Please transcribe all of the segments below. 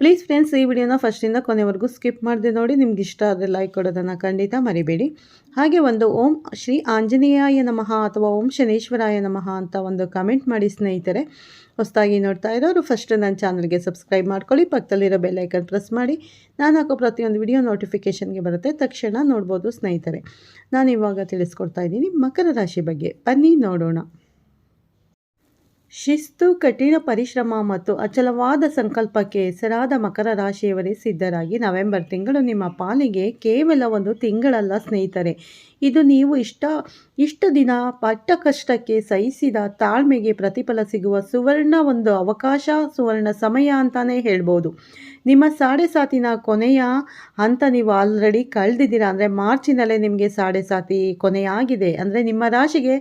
Please friends ಈ ವಿಡಿಯೋನ ಫಸ್ಟಿಂದ ಕೊನೆವರೆಗೂ ಸ್ಕಿಪ್ ಮಾಡಿದೆ ನೋಡಿ, ನಿಮ್ಗೆ ಇಷ್ಟ ಆದರೆ ಲೈಕ್ ಕೊಡೋದನ್ನು ಖಂಡಿತ ಮರಿಬೇಡಿ. ಹಾಗೆ ಒಂದು ಓಂ ಶ್ರೀ ಆಂಜನೇಯಾಯ ನಮಃ ಅಥವಾ ಓಂ ಶನೇಶ್ವರಾಯ ನಮಃ ಅಂತ ಒಂದು ಕಮೆಂಟ್ ಮಾಡಿ ಸ್ನೇಹಿತರೆ. ಹೊಸದಾಗಿ ನೋಡ್ತಾ ಇರೋರು ಫಸ್ಟ್ ನನ್ನ ಚಾನಲ್ಗೆ ಸಬ್ಸ್ಕ್ರೈಬ್ ಮಾಡ್ಕೊಳ್ಳಿ, ಪಕ್ಕದಲ್ಲಿರೋ ಬೆಲ್ಲೈಕನ್ ಪ್ರೆಸ್ ಮಾಡಿ. ನಾನು ಹಾಕೋ ಪ್ರತಿಯೊಂದು ವಿಡಿಯೋ ನೋಟಿಫಿಕೇಷನ್ಗೆ ಬರುತ್ತೆ, ತಕ್ಷಣ ನೋಡ್ಬೋದು ಸ್ನೇಹಿತರೆ. ನಾನು ಇವಾಗ ತಿಳಿಸ್ಕೊಡ್ತಾ ಇದ್ದೀನಿ ಮಕರ ರಾಶಿ ಬಗ್ಗೆ. ಬನ್ನಿ ನೋಡೋಣ. ಶಿಸ್ತು, ಕಠಿಣ ಪರಿಶ್ರಮ ಮತ್ತು ಅಚಲವಾದ ಸಂಕಲ್ಪಕ್ಕೆ ಹೆಸರಾದ ಮಕರ ರಾಶಿಯವರೇ ಸಿದ್ಧರಾಗಿ ನವೆಂಬರ್ ತಿಂಗಳು ನಿಮ್ಮ ಪಾಲಿಗೆ ಕೇವಲ ಒಂದು ತಿಂಗಳಲ್ಲ ಸ್ನೇಹಿತರೆ. ಇದು ನೀವು ಇಷ್ಟ, ಇಷ್ಟು ದಿನ ಪಟ್ಟ ಕಷ್ಟಕ್ಕೆ ಸಹಿಸಿದ ತಾಳ್ಮೆಗೆ ಪ್ರತಿಫಲ ಸಿಗುವ ಸುವರ್ಣ ಒಂದು ಅವಕಾಶ, ಸುವರ್ಣ ಸಮಯ ಅಂತಾನೆ ಹೇಳ್ಬೋದು. ನಿಮ್ಮ ಸಾಡೆ ಸಾತಿನ ಕೊನೆಯ ಹಂತ ನೀವು ಆಲ್ರೆಡಿ ಕಳೆದಿದ್ದೀರಾ ಅಂದರೆ ಮಾರ್ಚಿನಲ್ಲೇ ನಿಮಗೆ ಸಾಡೆ ಸಾತಿ ಕೊನೆಯಾಗಿದೆ ಅಂದರೆ ನಿಮ್ಮ ರಾಶಿಗೆ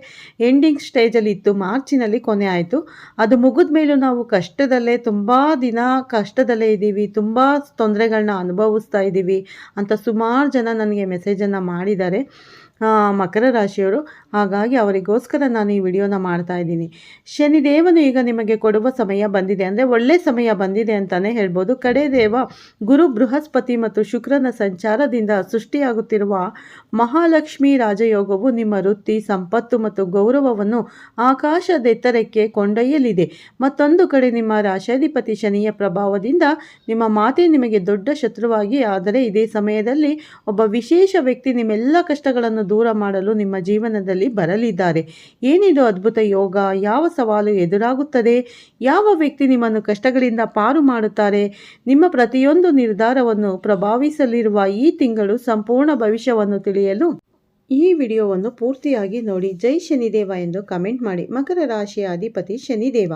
ಎಂಡಿಂಗ್ ಸ್ಟೇಜಲ್ಲಿ ಇತ್ತು, ಮಾರ್ಚಿನಲ್ಲಿ ಕೊನೆ ಆಯಿತು. ಅದು ಮುಗಿದ ಮೇಲೂ ನಾವು ಕಷ್ಟದಲ್ಲೇ, ತುಂಬ ದಿನ ಕಷ್ಟದಲ್ಲೇ ಇದ್ದೀವಿ, ತುಂಬ ತೊಂದರೆಗಳನ್ನ ಅನುಭವಿಸ್ತಾ ಇದ್ದೀವಿ ಅಂತ ಸುಮಾರು ಜನ ನನಗೆ ಮೆಸೇಜನ್ನು ಮಾಡಿದ್ದಾರೆ. ಮಕರ ರಾಶಿಯವರು. ಹಾಗಾಗಿ ಅವರಿಗೋಸ್ಕರ ನಾನು ಈ ವಿಡಿಯೋನ ಮಾಡ್ತಾ ಇದ್ದೀನಿ. ಶನಿದೇವನು ಈಗ ನಿಮಗೆ ಕೊಡುವ ಸಮಯ ಬಂದಿದೆ. ಅಂದರೆ ಒಳ್ಳೆ ಸಮಯ ಬಂದಿದೆ ಅಂತಲೇ ಹೇಳ್ಬೋದು. ಕಡೆ ದೇವ ಗುರು ಬೃಹಸ್ಪತಿ ಮತ್ತು ಶುಕ್ರನ ಸಂಚಾರದಿಂದ ಸೃಷ್ಟಿಯಾಗುತ್ತಿರುವ ಮಹಾಲಕ್ಷ್ಮಿ ರಾಜಯೋಗವು ನಿಮ್ಮ ವೃತ್ತಿ, ಸಂಪತ್ತು ಮತ್ತು ಗೌರವವನ್ನು ಆಕಾಶದೆತ್ತರಕ್ಕೆ ಕೊಂಡೊಯ್ಯಲಿದೆ. ಮತ್ತೊಂದು ಕಡೆ ನಿಮ್ಮ ರಾಶಾಧಿಪತಿ ಶನಿಯ ಪ್ರಭಾವದಿಂದ ನಿಮ್ಮ ಮಾತೆ ನಿಮಗೆ ದೊಡ್ಡ ಶತ್ರುವಾಗಿ, ಆದರೆ ಇದೇ ಸಮಯದಲ್ಲಿ ಒಬ್ಬ ವಿಶೇಷ ವ್ಯಕ್ತಿ ನಿಮ್ಮೆಲ್ಲ ಕಷ್ಟಗಳನ್ನು ದೂರ ಮಾಡಲು ನಿಮ್ಮ ಜೀವನದಲ್ಲಿ ಬರಲಿದ್ದಾರೆ. ಏನಿದು ಅದ್ಭುತ ಯೋಗ? ಯಾವ ಸವಾಲು ಎದುರಾಗುತ್ತದೆ? ಯಾವ ವ್ಯಕ್ತಿ ನಿಮ್ಮನ್ನು ಕಷ್ಟಗಳಿಂದ ಪಾರು ಮಾಡುತ್ತಾರೆ? ನಿಮ್ಮ ಪ್ರತಿಯೊಂದು ನಿರ್ಧಾರವನ್ನು ಪ್ರಭಾವಿಸಲಿರುವ ಈ ತಿಂಗಳು ಸಂಪೂರ್ಣ ಭವಿಷ್ಯವನ್ನು ತಿಳಿಯಲು ಈ ವಿಡಿಯೋವನ್ನು ಪೂರ್ತಿಯಾಗಿ ನೋಡಿ. ಜೈ ಶನಿದೇವ ಎಂದು ಕಮೆಂಟ್ ಮಾಡಿ. ಮಕರ ರಾಶಿಯ ಅಧಿಪತಿ ಶನಿದೇವ.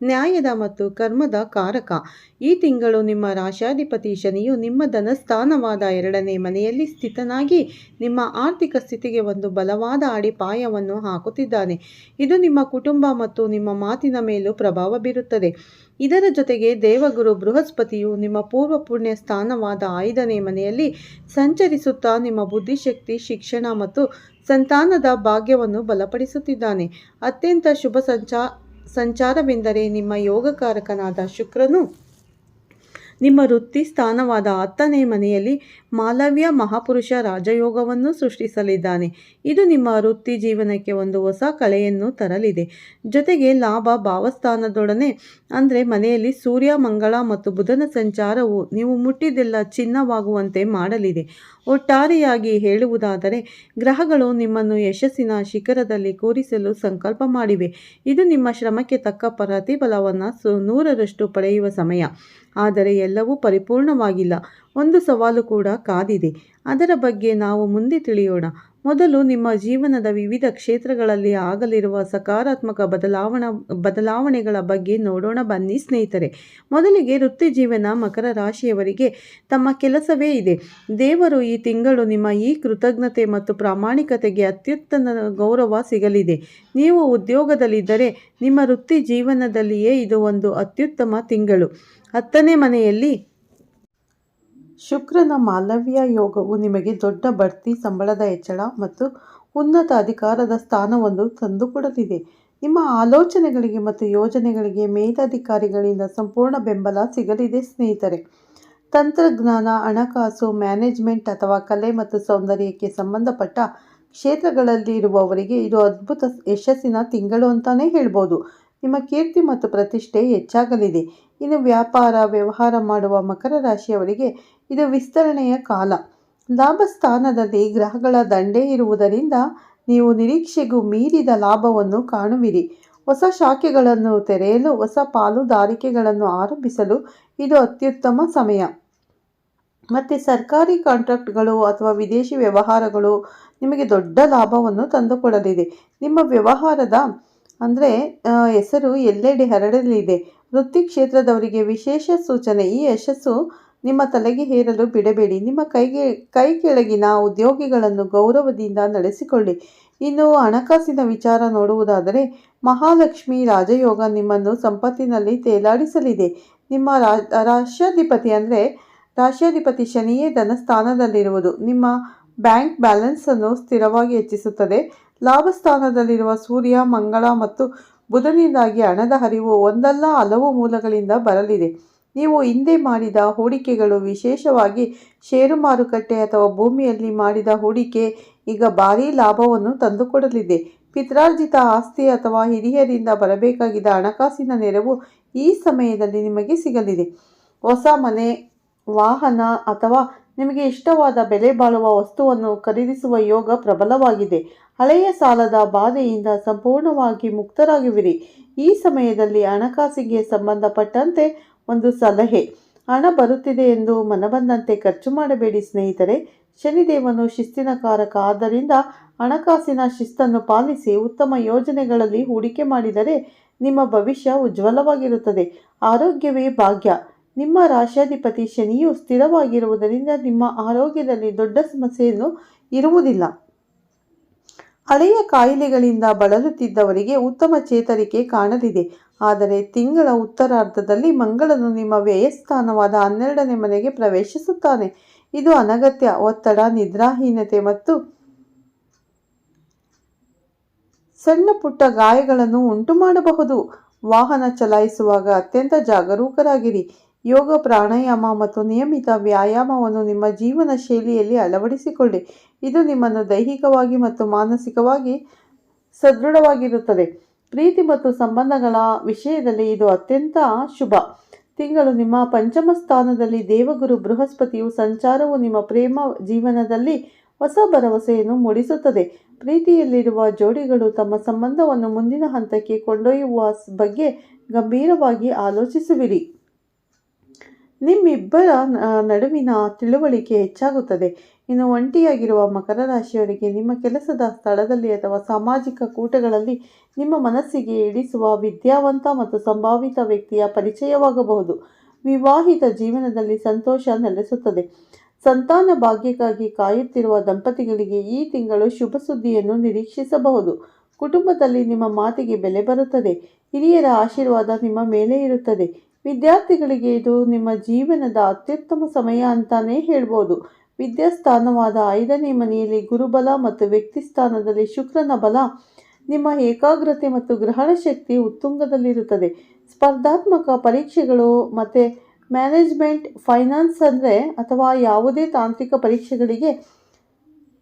ನ್ಯಾಯದ ಮತ್ತು ಕರ್ಮದ ಕಾರಕ. ಈ ತಿಂಗಳು ನಿಮ್ಮ ರಾಶಾಧಿಪತಿ ಶನಿಯು ನಿಮ್ಮ ಧನಸ್ಥಾನವಾದ ಎರಡನೇ ಮನೆಯಲ್ಲಿ ಸ್ಥಿತನಾಗಿ ನಿಮ್ಮ ಆರ್ಥಿಕ ಸ್ಥಿತಿಗೆ ಒಂದು ಬಲವಾದ ಅಡಿಪಾಯವನ್ನು ಹಾಕುತ್ತಿದ್ದಾನೆ. ಇದು ನಿಮ್ಮ ಕುಟುಂಬ ಮತ್ತು ನಿಮ್ಮ ಮಾತಿನ ಮೇಲೂ ಪ್ರಭಾವ ಬೀರುತ್ತದೆ. ಇದರ ಜೊತೆಗೆ ದೇವಗುರು ಬೃಹಸ್ಪತಿಯು ನಿಮ್ಮ ಪೂರ್ವ ಪುಣ್ಯ ಸ್ಥಾನವಾದ ಐದನೇ ಮನೆಯಲ್ಲಿ ಸಂಚರಿಸುತ್ತಾ ನಿಮ್ಮ ಬುದ್ಧಿಶಕ್ತಿ, ಶಿಕ್ಷಣ ಮತ್ತು ಸಂತಾನದ ಭಾಗ್ಯವನ್ನು ಬಲಪಡಿಸುತ್ತಿದ್ದಾನೆ. ಅತ್ಯಂತ ಶುಭ ಸಂಚಾ ಸಂಚಾರವೆಂದರೆ ನಿಮ್ಮ ಯೋಗಕಾರಕನಾದ ಶುಕ್ರನು ನಿಮ್ಮ ವೃತ್ತಿ ಸ್ಥಾನವಾದ ಹತ್ತನೇ ಮನೆಯಲ್ಲಿ ಮಾಲವ್ಯ ಮಹಾಪುರುಷ ರಾಜಯೋಗವನ್ನು ಸೃಷ್ಟಿಸಲಿದ್ದಾನೆ. ಇದು ನಿಮ್ಮ ವೃತ್ತಿ ಜೀವನಕ್ಕೆ ಒಂದು ಹೊಸ ಕಳೆಯನ್ನು ತರಲಿದೆ. ಜೊತೆಗೆ ಲಾಭ ಭಾವಸ್ಥಾನದೊಡನೆ, ಅಂದರೆ ಮನೆಯಲ್ಲಿ ಸೂರ್ಯ, ಮಂಗಳ ಮತ್ತು ಬುಧನ ಸಂಚಾರವು ನೀವು ಮುಟ್ಟಿದ್ದೆಲ್ಲ ಚಿನ್ನವಾಗುವಂತೆ ಮಾಡಲಿದೆ. ಒಟ್ಟಾರೆಯಾಗಿ ಹೇಳುವುದಾದರೆ, ಗ್ರಹಗಳು ನಿಮ್ಮನ್ನು ಯಶಸ್ಸಿನ ಶಿಖರದಲ್ಲಿ ಕೂರಿಸಲು ಸಂಕಲ್ಪ ಮಾಡಿವೆ. ಇದು ನಿಮ್ಮ ಶ್ರಮಕ್ಕೆ ತಕ್ಕ ಪ್ರತಿಫಲವನ್ನು ಸು ನೂರರಷ್ಟು ಪಡೆಯುವ ಸಮಯ. ಆದರೆ ಎಲ್ಲವೂ ಪರಿಪೂರ್ಣವಾಗಿಲ್ಲ. ಒಂದು ಸವಾಲು ಕೂಡ ಕಾದಿದೆ. ಅದರ ಬಗ್ಗೆ ನಾವು ಮುಂದೆ ತಿಳಿಯೋಣ. ಮೊದಲು ನಿಮ್ಮ ಜೀವನದ ವಿವಿಧ ಕ್ಷೇತ್ರಗಳಲ್ಲಿ ಆಗಲಿರುವ ಸಕಾರಾತ್ಮಕ ಬದಲಾವಣ, ಬದಲಾವಣೆಗಳ ಬಗ್ಗೆ ನೋಡೋಣ ಬನ್ನಿ ಸ್ನೇಹಿತರೆ. ಮೊದಲಿಗೆ ವೃತ್ತಿ ಜೀವನ ಮಕರ ರಾಶಿಯವರಿಗೆ ತಮ್ಮ ಕೆಲಸವೇ ಇದೆ. ದೇವರು ಈ ತಿಂಗಳು ನಿಮ್ಮ ಈ ಕೃತಜ್ಞತೆ ಮತ್ತು ಪ್ರಾಮಾಣಿಕತೆಗೆ ಅತ್ಯುತ್ತಮ ಗೌರವ ಸಿಗಲಿದೆ. ನೀವು ಉದ್ಯೋಗದಲ್ಲಿದ್ದರೆ ನಿಮ್ಮ ವೃತ್ತಿ ಜೀವನದಲ್ಲಿಯೇ ಇದು ಒಂದು ಅತ್ಯುತ್ತಮ ತಿಂಗಳು. ಹತ್ತನೇ ಮನೆಯಲ್ಲಿ. ಶುಕ್ರನ ಮಾಲವ್ಯ ಯೋಗವು ನಿಮಗೆ ದೊಡ್ಡ ಬಡ್ತಿ, ಸಂಬಳದ ಹೆಚ್ಚಳ ಮತ್ತು ಉನ್ನತ ಅಧಿಕಾರದ ಸ್ಥಾನವನ್ನು ತಂದುಕೊಡಲಿದೆ. ನಿಮ್ಮ ಆಲೋಚನೆಗಳಿಗೆ ಮತ್ತು ಯೋಜನೆಗಳಿಗೆ ಮೇಲಧಿಕಾರಿಗಳಿಂದ ಸಂಪೂರ್ಣ ಬೆಂಬಲ ಸಿಗಲಿದೆ ಸ್ನೇಹಿತರೆ. ತಂತ್ರಜ್ಞಾನ, ಹಣಕಾಸು, ಮ್ಯಾನೇಜ್ಮೆಂಟ್ ಅಥವಾ ಕಲೆ ಮತ್ತು ಸೌಂದರ್ಯಕ್ಕೆ ಸಂಬಂಧಪಟ್ಟ ಕ್ಷೇತ್ರಗಳಲ್ಲಿ ಇರುವವರಿಗೆ ಇದು ಅದ್ಭುತ ಯಶಸ್ಸಿನ ತಿಂಗಳು ಅಂತಲೇ ಹೇಳ್ಬೋದು. ನಿಮ್ಮ ಕೀರ್ತಿ ಮತ್ತು ಪ್ರತಿಷ್ಠೆ ಹೆಚ್ಚಾಗಲಿದೆ. ಇನ್ನು ವ್ಯಾಪಾರ, ವ್ಯವಹಾರ ಮಾಡುವ ಮಕರ ರಾಶಿಯವರಿಗೆ ಇದು ವಿಸ್ತರಣೆಯ ಕಾಲ. ಲಾಭ ಸ್ಥಾನದಲ್ಲಿ ಗ್ರಹಗಳ ದಂಡೆ ಇರುವುದರಿಂದ ನೀವು ನಿರೀಕ್ಷೆಗೂ ಮೀರಿದ ಲಾಭವನ್ನು ಕಾಣುವಿರಿ. ಹೊಸ ಶಾಖೆಗಳನ್ನು ತೆರೆಯಲು, ಹೊಸ ಪಾಲುದಾರಿಕೆಗಳನ್ನು ಆರಂಭಿಸಲು ಇದು ಅತ್ಯುತ್ತಮ ಸಮಯ. ಮತ್ತು ಸರ್ಕಾರಿ ಕಾಂಟ್ರಾಕ್ಟ್ಗಳು ಅಥವಾ ವಿದೇಶಿ ವ್ಯವಹಾರಗಳು ನಿಮಗೆ ದೊಡ್ಡ ಲಾಭವನ್ನು ತಂದುಕೊಡಲಿದೆ. ನಿಮ್ಮ ವ್ಯವಹಾರದ, ಅಂದರೆ ಹೆಸರು ಎಲ್ಲೆಡೆ ಹರಡಲಿದೆ. ವೃತ್ತಿ ಕ್ಷೇತ್ರದವರಿಗೆ ವಿಶೇಷ ಸೂಚನೆ, ಈ ಯಶಸ್ಸು ನಿಮ್ಮ ತಲೆಗೆ ಹೇರಲು ಬಿಡಬೇಡಿ. ನಿಮ್ಮ ಕೈಗೆ, ಕೈ ಕೆಳಗಿನ ಉದ್ಯೋಗಿಗಳನ್ನು ಗೌರವದಿಂದ ನಡೆಸಿಕೊಳ್ಳಿ. ಇನ್ನು ಹಣಕಾಸಿನ ವಿಚಾರ ನೋಡುವುದಾದರೆ, ಮಹಾಲಕ್ಷ್ಮಿ ರಾಜಯೋಗ ನಿಮ್ಮನ್ನು ಸಂಪತ್ತಿನಲ್ಲಿ ತೇಲಾಡಿಸಲಿದೆ. ನಿಮ್ಮ ರಾಷ್ಟ್ರಾಧಿಪತಿ ಅಂದರೆ ರಾಷ್ಟ್ರಾಧಿಪತಿ ಶನಿಯೇ ಧನಸ್ಥಾನದಲ್ಲಿರುವುದು. ನಿಮ್ಮ ಬ್ಯಾಂಕ್ ಬ್ಯಾಲೆನ್ಸನ್ನು ಸ್ಥಿರವಾಗಿ ಹೆಚ್ಚಿಸುತ್ತದೆ. ಲಾಭಸ್ಥಾನದಲ್ಲಿರುವ ಸೂರ್ಯ, ಮಂಗಳ ಮತ್ತು ಬುಧನಿಂದಾಗಿ ಹಣದ ಹರಿವು ಒಂದಲ್ಲ ಹಲವು ಮೂಲಗಳಿಂದ ಬರಲಿದೆ. ನೀವು ಹಿಂದೆ ಮಾಡಿದ ಹೂಡಿಕೆಗಳು ವಿಶೇಷವಾಗಿ ಷೇರು ಮಾರುಕಟ್ಟೆ ಅಥವಾ ಭೂಮಿಯಲ್ಲಿ ಮಾಡಿದ ಹೂಡಿಕೆ ಈಗ ಭಾರೀ ಲಾಭವನ್ನು ತಂದುಕೊಡಲಿದೆ. ಪಿತ್ರಾರ್ಜಿತ ಆಸ್ತಿ ಅಥವಾ ಹಿರಿಯರಿಂದ ಬರಬೇಕಾಗಿದ್ದ ಹಣಕಾಸಿನ ನೆರವು ಈ ಸಮಯದಲ್ಲಿ ನಿಮಗೆ ಸಿಗಲಿದೆ. ಹೊಸ ಮನೆ, ವಾಹನ ಅಥವಾ ನಿಮಗೆ ಇಷ್ಟವಾದ ಬೆಲೆ ಬಾಳುವ ವಸ್ತುವನ್ನು ಖರೀದಿಸುವ ಯೋಗ ಪ್ರಬಲವಾಗಿದೆ. ಹಳೆಯ ಸಾಲದ ಬಾಧೆಯಿಂದ ಸಂಪೂರ್ಣವಾಗಿ ಮುಕ್ತರಾಗುವಿರಿ. ಈ ಸಮಯದಲ್ಲಿ ಹಣಕಾಸಿಗೆ ಸಂಬಂಧಪಟ್ಟಂತೆ ಒಂದು ಸಲಹೆ. ಹಣ ಬರುತ್ತಿದೆ ಎಂದು ಮನಬಂದಂತೆ ಖರ್ಚು ಮಾಡಬೇಡಿ ಸ್ನೇಹಿತರೆ. ಶನಿದೇವನು ಶಿಸ್ತಿನ ಕಾರಕ. ಆದ್ದರಿಂದ ಹಣಕಾಸಿನ ಶಿಸ್ತನ್ನು ಪಾಲಿಸಿ ಉತ್ತಮ ಯೋಜನೆಗಳಲ್ಲಿ ಹೂಡಿಕೆ ಮಾಡಿದರೆ ನಿಮ್ಮ ಭವಿಷ್ಯ ಉಜ್ವಲವಾಗಿರುತ್ತದೆ. ಆರೋಗ್ಯವೇ ಭಾಗ್ಯ. ನಿಮ್ಮ ರಾಶಾಧಿಪತಿ ಶನಿಯು ಸ್ಥಿರವಾಗಿರುವುದರಿಂದ ನಿಮ್ಮ ಆರೋಗ್ಯದಲ್ಲಿ ದೊಡ್ಡ ಸಮಸ್ಯೆಯನ್ನು ಇರುವುದಿಲ್ಲ. ಹಳೆಯ ಕಾಯಿಲೆಗಳಿಂದ ಬಳಲುತ್ತಿದ್ದವರಿಗೆ ಉತ್ತಮ ಚೇತರಿಕೆ ಕಾಣಲಿದೆ. ಆದರೆ ತಿಂಗಳ ಉತ್ತರಾರ್ಧದಲ್ಲಿ ಮಂಗಳನು ನಿಮ್ಮ ವ್ಯಯಸ್ಥಾನವಾದ ಹನ್ನೆರಡನೇ ಮನೆಗೆ ಪ್ರವೇಶಿಸುತ್ತಾನೆ. ಇದು ಅನಗತ್ಯ ಒತ್ತಡ, ನಿದ್ರಾಹೀನತೆ ಮತ್ತು ಸಣ್ಣ ಪುಟ್ಟ ಗಾಯಗಳನ್ನು ಉಂಟು ಮಾಡಬಹುದು ವಾಹನ ಚಲಾಯಿಸುವಾಗ ಅತ್ಯಂತ ಜಾಗರೂಕರಾಗಿರಿ. ಯೋಗ, ಪ್ರಾಣಾಯಾಮ ಮತ್ತು ನಿಯಮಿತ ವ್ಯಾಯಾಮವನ್ನು ನಿಮ್ಮ ಜೀವನ ಶೈಲಿಯಲ್ಲಿ ಅಳವಡಿಸಿಕೊಳ್ಳಿ. ಇದು ನಿಮ್ಮನ್ನು ದೈಹಿಕವಾಗಿ ಮತ್ತು ಮಾನಸಿಕವಾಗಿ ಸದೃಢವಾಗಿರುತ್ತದೆ. ಪ್ರೀತಿ ಮತ್ತು ಸಂಬಂಧಗಳ ವಿಷಯದಲ್ಲಿ ಇದು ಅತ್ಯಂತ ಶುಭ. ತಿಂಗಳು ನಿಮ್ಮ ಪಂಚಮ ಸ್ಥಾನದಲ್ಲಿ ದೇವಗುರು ಬೃಹಸ್ಪತಿಯು ಸಂಚಾರವು ನಿಮ್ಮ ಪ್ರೇಮ ಜೀವನದಲ್ಲಿ ಹೊಸ ಭರವಸೆಯನ್ನು ಮೂಡಿಸುತ್ತದೆ. ಪ್ರೀತಿಯಲ್ಲಿರುವ ಜೋಡಿಗಳು ತಮ್ಮ ಸಂಬಂಧವನ್ನು ಮುಂದಿನ ಹಂತಕ್ಕೆ ಕೊಂಡೊಯ್ಯುವ ಬಗ್ಗೆ ಗಂಭೀರವಾಗಿ ಆಲೋಚಿಸುವಿರಿ. ನಿಮ್ಮಿಬ್ಬರ ನಡುವಿನ ತಿಳುವಳಿಕೆ ಹೆಚ್ಚಾಗುತ್ತದೆ. ಇನ್ನು ಒಂಟಿಯಾಗಿರುವ ಮಕರ ರಾಶಿಯವರಿಗೆ ನಿಮ್ಮ ಕೆಲಸದ ಸ್ಥಳದಲ್ಲಿ ಅಥವಾ ಸಾಮಾಜಿಕ ಕೂಟಗಳಲ್ಲಿ ನಿಮ್ಮ ಮನಸ್ಸಿಗೆ ಇಳಿಸುವ ವಿದ್ಯಾವಂತ ಮತ್ತು ಸಂಭಾವಿತ ವ್ಯಕ್ತಿಯ ಪರಿಚಯವಾಗಬಹುದು. ವಿವಾಹಿತ ಜೀವನದಲ್ಲಿ ಸಂತೋಷ ನೆಲೆಸುತ್ತದೆ. ಸಂತಾನ ಭಾಗ್ಯಕ್ಕಾಗಿ ಕಾಯುತ್ತಿರುವ ದಂಪತಿಗಳಿಗೆ ಈ ತಿಂಗಳು ಶುಭ ಸುದ್ದಿಯನ್ನು ನಿರೀಕ್ಷಿಸಬಹುದು. ಕುಟುಂಬದಲ್ಲಿ ನಿಮ್ಮ ಮಾತಿಗೆ ಬೆಲೆ ಬರುತ್ತದೆ. ಹಿರಿಯರ ಆಶೀರ್ವಾದ ನಿಮ್ಮ ಮೇಲೆ ಇರುತ್ತದೆ. ವಿದ್ಯಾರ್ಥಿಗಳಿಗೆ ಇದು ನಿಮ್ಮ ಜೀವನದ ಅತ್ಯುತ್ತಮ ಸಮಯ ಅಂತಾನೇ ಹೇಳ್ಬೋದು. ವಿದ್ಯಾಸ್ಥಾನವಾದ ಐದನೇ ಮನೆಯಲ್ಲಿ ಗುರುಬಲ ಮತ್ತು ವ್ಯಕ್ತಿ ಸ್ಥಾನದಲ್ಲಿ ಶುಕ್ರನ ಬಲ, ನಿಮ್ಮ ಏಕಾಗ್ರತೆ ಮತ್ತು ಗ್ರಹಣ ಶಕ್ತಿ ಉತ್ತುಂಗದಲ್ಲಿರುತ್ತದೆ. ಸ್ಪರ್ಧಾತ್ಮಕ ಪರೀಕ್ಷೆಗಳು ಮತ್ತು ಮ್ಯಾನೇಜ್ಮೆಂಟ್, ಫೈನಾನ್ಸ್ ಅಂದರೆ ಅಥವಾ ಯಾವುದೇ ತಾಂತ್ರಿಕ ಪರೀಕ್ಷೆಗಳಿಗೆ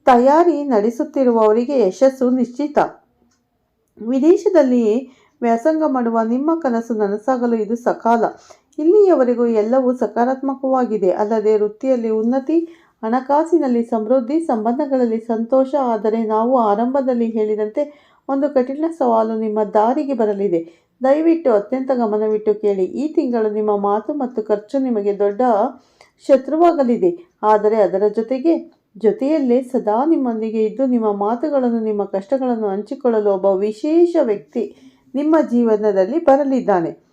ತಯಾರಿ ನಡೆಸುತ್ತಿರುವವರಿಗೆ ಯಶಸ್ಸು ನಿಶ್ಚಿತ. ವಿದೇಶದಲ್ಲಿ ವ್ಯಾಸಂಗ ಮಾಡುವ ನಿಮ್ಮ ಕನಸು ನನಸಾಗಲು ಇದು ಸಕಾಲ. ಇಲ್ಲಿಯವರೆಗೂ ಎಲ್ಲವೂ ಸಕಾರಾತ್ಮಕವಾಗಿದೆ. ಅಲ್ಲದೆ ವೃತ್ತಿಯಲ್ಲಿ ಉನ್ನತಿ, ಹಣಕಾಸಿನಲ್ಲಿ ಸಮೃದ್ಧಿ, ಸಂಬಂಧಗಳಲ್ಲಿ ಸಂತೋಷ. ಆದರೆ ನಾವು ಆರಂಭದಲ್ಲಿ ಹೇಳಿದಂತೆ ಒಂದು ಕಠಿಣ ಸವಾಲು ನಿಮ್ಮ ದಾರಿಗೆ ಬರಲಿದೆ. ದಯವಿಟ್ಟು ಅತ್ಯಂತ ಗಮನವಿಟ್ಟು ಕೇಳಿ. ಈ ತಿಂಗಳು ನಿಮ್ಮ ಮಾತು ಮತ್ತು ಖರ್ಚು ನಿಮಗೆ ದೊಡ್ಡ ಶತ್ರುವಾಗಲಿದೆ. ಆದರೆ ಅದರ ಜೊತೆಗೆ, ಜೊತೆಯಲ್ಲೇ ಸದಾ ನಿಮ್ಮೊಂದಿಗೆ ಇದ್ದು ನಿಮ್ಮ ಮಾತುಗಳನ್ನು, ನಿಮ್ಮ ಕಷ್ಟಗಳನ್ನು ಹಂಚಿಕೊಳ್ಳಲು ಒಬ್ಬ ವಿಶೇಷ ವ್ಯಕ್ತಿ ನಿಮ್ಮ ಜೀವನದಲ್ಲಿ ಬರಲಿದ್ದಾನೆ.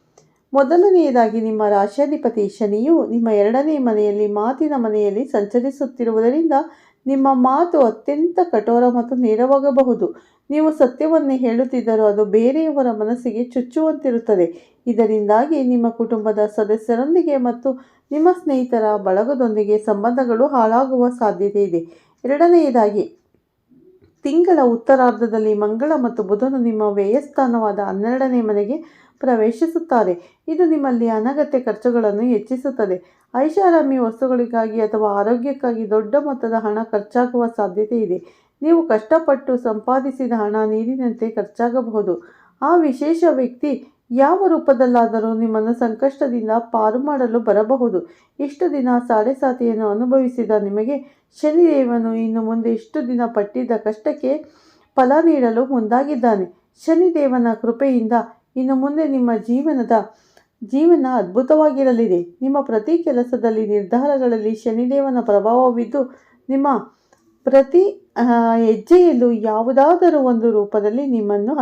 ಮೊದಲನೆಯದಾಗಿ ನಿಮ್ಮ ರಾಶ್ಯಾಧಿಪತಿ ಶನಿಯು ನಿಮ್ಮ ಎರಡನೇ ಮನೆಯಲ್ಲಿ, ಮಾತಿನ ಮನೆಯಲ್ಲಿ ಸಂಚರಿಸುತ್ತಿರುವುದರಿಂದ ನಿಮ್ಮ ಮಾತು ಅತ್ಯಂತ ಕಠೋರ ಮತ್ತು ನೇರವಾಗಬಹುದು. ನೀವು ಸತ್ಯವನ್ನೇ ಹೇಳುತ್ತಿದ್ದರೂ ಅದು ಬೇರೆಯವರ ಮನಸ್ಸಿಗೆ ಚುಚ್ಚುವಂತಿರುತ್ತದೆ. ಇದರಿಂದಾಗಿ ನಿಮ್ಮ ಕುಟುಂಬದ ಸದಸ್ಯರೊಂದಿಗೆ ಮತ್ತು ನಿಮ್ಮ ಸ್ನೇಹಿತರ ಬಳಗದೊಂದಿಗೆ ಸಂಬಂಧಗಳು ಹಾಳಾಗುವ ಸಾಧ್ಯತೆ ಇದೆ. ಎರಡನೆಯದಾಗಿ ತಿಂಗಳ ಉತ್ತರಾರ್ಧದಲ್ಲಿ ಮಂಗಳ ಮತ್ತು ಬುಧನು ನಿಮ್ಮ ವ್ಯಯಸ್ಥಾನವಾದ ಹನ್ನೆರಡನೇ ಮನೆಗೆ ಪ್ರವೇಶಿಸುತ್ತಾರೆ. ಇದು ನಿಮ್ಮಲ್ಲಿ ಅನಗತ್ಯ ಖರ್ಚುಗಳನ್ನು ಹೆಚ್ಚಿಸುತ್ತದೆ. ಐಷಾರಾಮಿ ವಸ್ತುಗಳಿಗಾಗಿ ಅಥವಾ ಆರೋಗ್ಯಕ್ಕಾಗಿ ದೊಡ್ಡ ಮೊತ್ತದ ಹಣ ಖರ್ಚಾಗುವ ಸಾಧ್ಯತೆ ಇದೆ. ನೀವು ಕಷ್ಟಪಟ್ಟು ಸಂಪಾದಿಸಿದ ಹಣ ನೀರಿನಂತೆ ಖರ್ಚಾಗಬಹುದು. ಆ ವಿಶೇಷ ವ್ಯಕ್ತಿ ಯಾವ ರೂಪದಲ್ಲಾದರೂ ನಿಮ್ಮನ್ನು ಸಂಕಷ್ಟದಿಂದ ಪಾರು ಮಾಡಲು ಬರಬಹುದು. ಇಷ್ಟು ದಿನ ಸಾಡೆಸಾತಿಯನ್ನು ಅನುಭವಿಸಿದ ನಿಮಗೆ ಶನಿದೇವನು ಇನ್ನು ಮುಂದೆ ಇಷ್ಟು ದಿನ ಪಟ್ಟಿದ್ದ ಕಷ್ಟಕ್ಕೆ ಫಲ ನೀಡಲು ಮುಂದಾಗಿದ್ದಾನೆ. ಶನಿದೇವನ ಕೃಪೆಯಿಂದ ಇನ್ನು ಮುಂದೆ ನಿಮ್ಮ ಜೀವನದ, ಜೀವನ ಅದ್ಭುತವಾಗಿರಲಿದೆ. ನಿಮ್ಮ ಪ್ರತಿ ಕೆಲಸದಲ್ಲಿ ನಿರ್ಧಾರಗಳಲ್ಲಿ ಶನಿದೇವನ ಪ್ರಭಾವವಿದ್ದು, ನಿಮ್ಮ ಪ್ರತಿ ಹೆಜ್ಜೆಯಲ್ಲೂ ಯಾವುದಾದರೂ ಒಂದು ರೂಪದಲ್ಲಿ ನಿಮ್ಮನ್ನು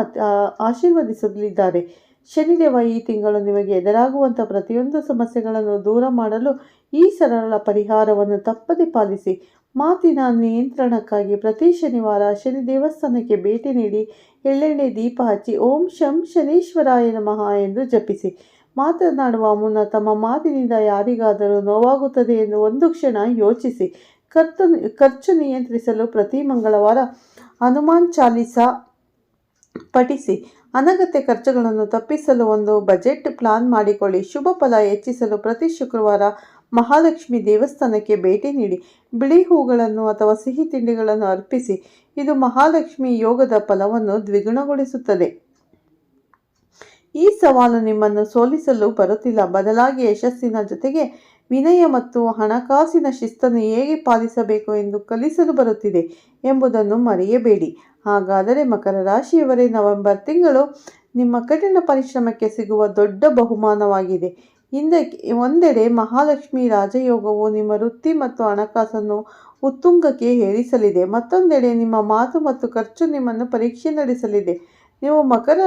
ಆಶೀರ್ವದಿಸಲಿದ್ದಾರೆ. ಶನಿದೇವ ಈ ತಿಂಗಳು ನಿಮಗೆ ಎದುರಾಗುವಂಥ ಪ್ರತಿಯೊಂದು ಸಮಸ್ಯೆಗಳನ್ನು ದೂರ ಮಾಡಲು ಈ ಸರಳ ಪರಿಹಾರವನ್ನು ತಪ್ಪದೆ ಪಾಲಿಸಿ. ಮಾತಿನ ನಿಯಂತ್ರಣಕ್ಕಾಗಿ ಪ್ರತಿ ಶನಿವಾರ ಶನಿ ದೇವಸ್ಥಾನಕ್ಕೆ ಭೇಟಿ ನೀಡಿ ಎಳ್ಳೆಣ್ಣೆ ದೀಪ ಹಚ್ಚಿ ಓಂ ಶಂ ಶನೀಶ್ವರಾಯ ನಮಃ ಎಂದು ಜಪಿಸಿ. ಮಾತನಾಡುವ ಮುನ್ನ ತಮ್ಮ ಮಾತಿನಿಂದ ಯಾರಿಗಾದರೂ ನೋವಾಗುತ್ತದೆ ಎಂದು ಒಂದು ಕ್ಷಣ ಯೋಚಿಸಿ. ಖರ್ಚು ಖರ್ಚು ನಿಯಂತ್ರಿಸಲು ಪ್ರತಿ ಮಂಗಳವಾರ ಹನುಮಾನ್ ಚಾಲೀಸ ಪಠಿಸಿ. ಅನಗತ್ಯ ಖರ್ಚುಗಳನ್ನು ತಪ್ಪಿಸಲು ಒಂದು ಬಜೆಟ್ ಪ್ಲಾನ್ ಮಾಡಿಕೊಳ್ಳಿ. ಶುಭ ಫಲ ಹೆಚ್ಚಿಸಲು ಪ್ರತಿ ಶುಕ್ರವಾರ ಮಹಾಲಕ್ಷ್ಮಿ ದೇವಸ್ಥಾನಕ್ಕೆ ಭೇಟಿ ನೀಡಿ. ಬಿಳಿ ಹೂಗಳನ್ನು ಅಥವಾ ಸಿಹಿ ತಿಂಡಿಗಳನ್ನು ಅರ್ಪಿಸಿ. ಇದು ಮಹಾಲಕ್ಷ್ಮಿ ಯೋಗದ ಫಲವನ್ನು ದ್ವಿಗುಣಗೊಳಿಸುತ್ತದೆ. ಈ ಸವಾಲು ನಿಮ್ಮನ್ನು ಸೋಲಿಸಲು ಬರುತ್ತಿಲ್ಲ. ಬದಲಾಗಿ ಯಶಸ್ಸಿನ ಜೊತೆಗೆ ವಿನಯ ಮತ್ತು ಹಣಕಾಸಿನ ಶಿಸ್ತನ್ನು ಹೇಗೆ ಪಾಲಿಸಬೇಕು ಎಂದು ಕಲಿಸಲು ಬರುತ್ತಿದೆ ಎಂಬುದನ್ನು ಮರೆಯಬೇಡಿ. ಹಾಗಾದರೆ ಮಕರ ರಾಶಿಯವರೇ, ನವೆಂಬರ್ ತಿಂಗಳು ನಿಮ್ಮ ಕಠಿಣ ಪರಿಶ್ರಮಕ್ಕೆ ಸಿಗುವ ದೊಡ್ಡ ಬಹುಮಾನವಾಗಿದೆ. ಹಿಂದಕ್ಕೆ ಒಂದೆಡೆ ಮಹಾಲಕ್ಷ್ಮಿ ರಾಜಯೋಗವು ನಿಮ್ಮ ವೃತ್ತಿ ಮತ್ತು ಹಣಕಾಸನ್ನು ಉತ್ತುಂಗಕ್ಕೆ ಏರಿಸಲಿದೆ. ಮತ್ತೊಂದೆಡೆ ನಿಮ್ಮ ಮಾತು ಮತ್ತು ಖರ್ಚು ನಿಮ್ಮನ್ನು ಪರೀಕ್ಷೆ ನಡೆಸಲಿದೆ. ನೀವು ಮಕರ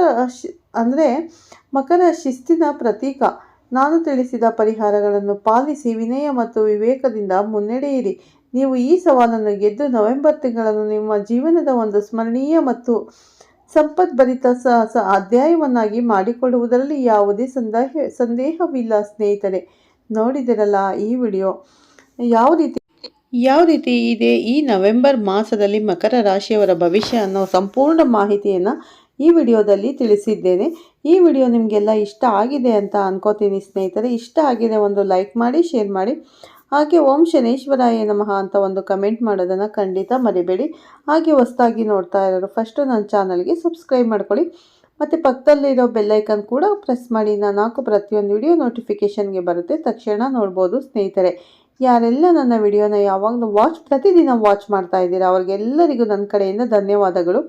ಅಂದರೆ ಮಕರ ಶಿಸ್ತಿನ ಪ್ರತೀಕ. ನಾನು ತಿಳಿಸಿದ ಪರಿಹಾರಗಳನ್ನು ಪಾಲಿಸಿ ವಿನಯ ಮತ್ತು ವಿವೇಕದಿಂದ ಮುನ್ನಡೆಯಿರಿ. ನೀವು ಈ ಸವಾಲನ್ನು ಗೆದ್ದು ನವೆಂಬರ್ ತಿಂಗಳನ್ನು ನಿಮ್ಮ ಜೀವನದ ಒಂದು ಸ್ಮರಣೀಯ ಮತ್ತು ಸಂಪದ್ಭರಿತ ಸ ಸ ಅಧ್ಯಾಯವನ್ನಾಗಿ ಮಾಡಿಕೊಳ್ಳುವುದರಲ್ಲಿ ಯಾವುದೇ ಸಂದೇಹ ಸಂದೇಹವಿಲ್ಲ, ಸ್ನೇಹಿತರೆ. ನೋಡಿದಿರಲ್ಲ ಈ ವಿಡಿಯೋ. ಯಾವ ರೀತಿ ಯಾವ ರೀತಿ ಇದೆ ಈ ನವೆಂಬರ್ ಮಾಸದಲ್ಲಿ ಮಕರ ರಾಶಿಯವರ ಭವಿಷ್ಯ ಅನ್ನೋ ಸಂಪೂರ್ಣ ಮಾಹಿತಿಯನ್ನು ಈ ವಿಡಿಯೋದಲ್ಲಿ ತಿಳಿಸಿದ್ದೇನೆ. ಈ ವಿಡಿಯೋ ನಿಮಗೆಲ್ಲ ಇಷ್ಟ ಆಗಿದೆ ಅಂತ ಅನ್ಕೋತೀನಿ ಸ್ನೇಹಿತರೆ. ಇಷ್ಟ ಆಗಿದೆ ಒಂದು ಲೈಕ್ ಮಾಡಿ, ಶೇರ್ ಮಾಡಿ. ಹಾಗೆ ಓಂ ಶನೇಶ್ವರಾಯ ನಮಃ ಅಂತ ಒಂದು ಕಮೆಂಟ್ ಮಾಡೋದನ್ನು ಖಂಡಿತ ಮರಿಬೇಡಿ. ಹಾಗೆ ಹೊಸ್ದಾಗಿ ನೋಡ್ತಾ ಇರೋರು ಫಸ್ಟು ನನ್ನ ಚಾನಲ್ಗೆ ಸಬ್ಸ್ಕ್ರೈಬ್ ಮಾಡ್ಕೊಳ್ಳಿ. ಮತ್ತು ಪಕ್ಕದಲ್ಲಿರೋ ಬೆಲ್ಲೈಕನ್ ಕೂಡ ಪ್ರೆಸ್ ಮಾಡಿ. ನಾನು ಹಾಕೋ ಪ್ರತಿಯೊಂದು ವಿಡಿಯೋ ನೋಟಿಫಿಕೇಷನ್ಗೆ ಬರುತ್ತೆ. ತಕ್ಷಣ ನೋಡ್ಬೋದು ಸ್ನೇಹಿತರೆ. ಯಾರೆಲ್ಲ ನನ್ನ ವಿಡಿಯೋನ ಯಾವಾಗಲೂ ವಾಚ್ ಪ್ರತಿದಿನ ವಾಚ್ ಮಾಡ್ತಾ ಇದ್ದೀರಾ, ಅವ್ರಿಗೆಲ್ಲರಿಗೂ ನನ್ನ ಕಡೆಯಿಂದ ಧನ್ಯವಾದಗಳು.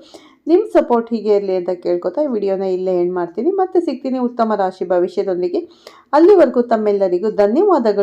ನಿಮ್ಮ ಸಪೋರ್ಟ್ ಹೀಗೆ ಇರಲಿ ಅಂತ ಕೇಳ್ಕೊತಾ ಈ ವಿಡಿಯೋನ ಇಲ್ಲೇ ಎಂಡ್ ಮಾಡ್ತೀನಿ. ಮತ್ತೆ ಸಿಗ್ತೀನಿ ಉತ್ತಮ ರಾಶಿ ಭವಿಷ್ಯದೊಂದಿಗೆ. ಅಲ್ಲಿವರೆಗೂ ತಮ್ಮೆಲ್ಲರಿಗೂ ಧನ್ಯವಾದಗಳು.